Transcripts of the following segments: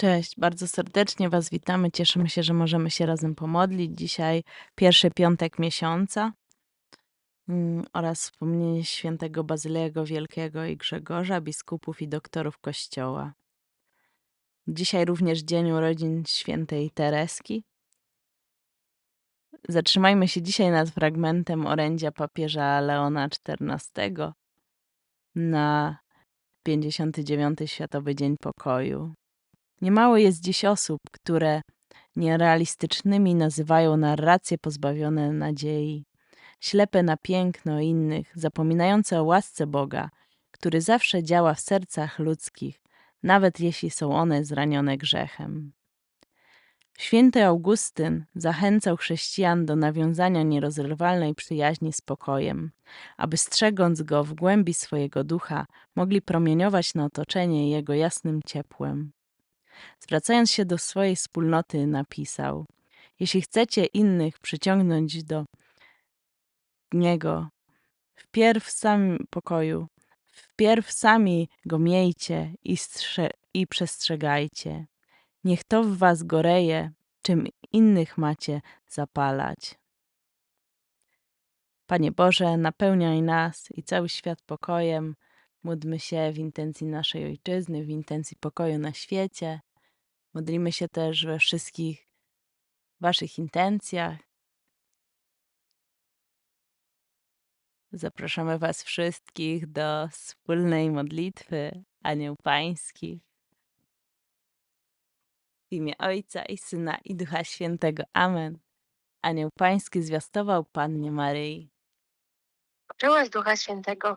Cześć, bardzo serdecznie Was witamy. Cieszymy się, że możemy się razem pomodlić. Dzisiaj pierwszy piątek miesiąca mm, oraz wspomnienie świętego Bazylego Wielkiego i Grzegorza, biskupów i doktorów Kościoła. Dzisiaj również dzień urodzin świętej Tereski. Zatrzymajmy się dzisiaj nad fragmentem orędzia papieża Leona XIV na 59. Światowy Dzień Pokoju. Niemało jest dziś osób, które nierealistycznymi nazywają narracje pozbawione nadziei, ślepe na piękno innych, zapominające o łasce Boga, który zawsze działa w sercach ludzkich, nawet jeśli są one zranione grzechem. Święty Augustyn zachęcał chrześcijan do nawiązania nierozerwalnej przyjaźni z pokojem, aby strzegąc go w głębi swojego ducha, mogli promieniować na otoczenie jego jasnym ciepłem. Zwracając się do swojej wspólnoty, napisał: Jeśli chcecie innych przyciągnąć do niego, wpierw sami pokoju, wpierw sami go miejcie i, i przestrzegajcie. Niech to w was goreje, czym innych macie zapalać. Panie Boże, napełniaj nas i cały świat pokojem. Módlmy się w intencji naszej ojczyzny, w intencji pokoju na świecie. Modlimy się też we wszystkich Waszych intencjach. Zapraszamy Was wszystkich do wspólnej modlitwy Anioł Pański. W imię Ojca i Syna i Ducha Świętego. Amen. Anioł Pański zwiastował Pannie Maryi. Poczęłaś Ducha Świętego.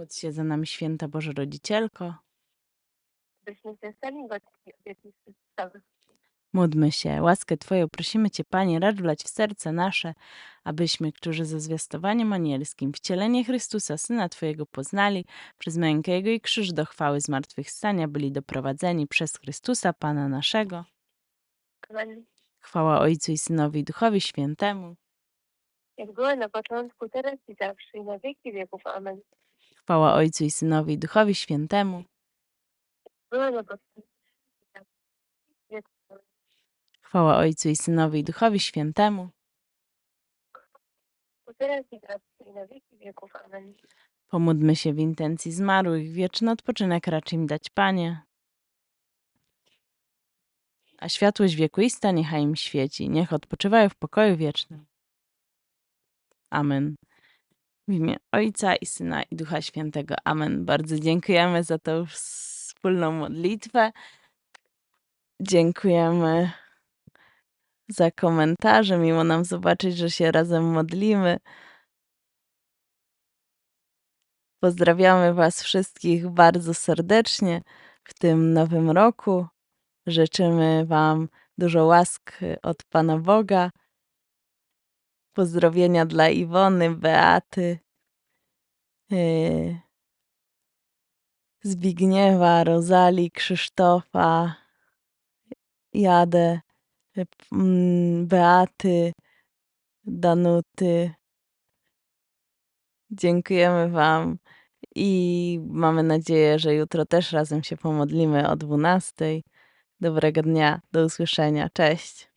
Módl się za nami, święta Boże Rodzicielko. Byśmy się stali Chrystusowych. Módlmy się. Łaskę Twoją prosimy Cię, Panie, racz wlać w serce nasze, abyśmy, którzy ze zwiastowaniem anielskim wcielenie Chrystusa, Syna Twojego poznali, przez mękę Jego i krzyż do chwały zmartwychwstania byli doprowadzeni przez Chrystusa, Pana naszego. Amen. Chwała Ojcu i Synowi i Duchowi Świętemu. Jak była na początku, teraz i zawsze, i na wieki wieków. Amen. Chwała Ojcu i Synowi i Duchowi Świętemu. Chwała Ojcu i Synowi i Duchowi Świętemu. Pomódlmy się w intencji zmarłych, wieczny odpoczynek racz im dać, Panie. A światłość wiekuista niechaj im świeci, niech odpoczywają w pokoju wiecznym. Amen. W imię Ojca i Syna i Ducha Świętego. Amen. Bardzo dziękujemy za tą wspólną modlitwę. Dziękujemy za komentarze. Miło nam zobaczyć, że się razem modlimy. Pozdrawiamy Was wszystkich bardzo serdecznie w tym nowym roku. Życzymy Wam dużo łask od Pana Boga. Pozdrowienia dla Iwony, Beaty, yy, Zbigniewa, Rozali, Krzysztofa, Jadę, mm, Beaty, Danuty. Dziękujemy Wam i mamy nadzieję, że jutro też razem się pomodlimy o 12. Dobrego dnia, do usłyszenia. Cześć.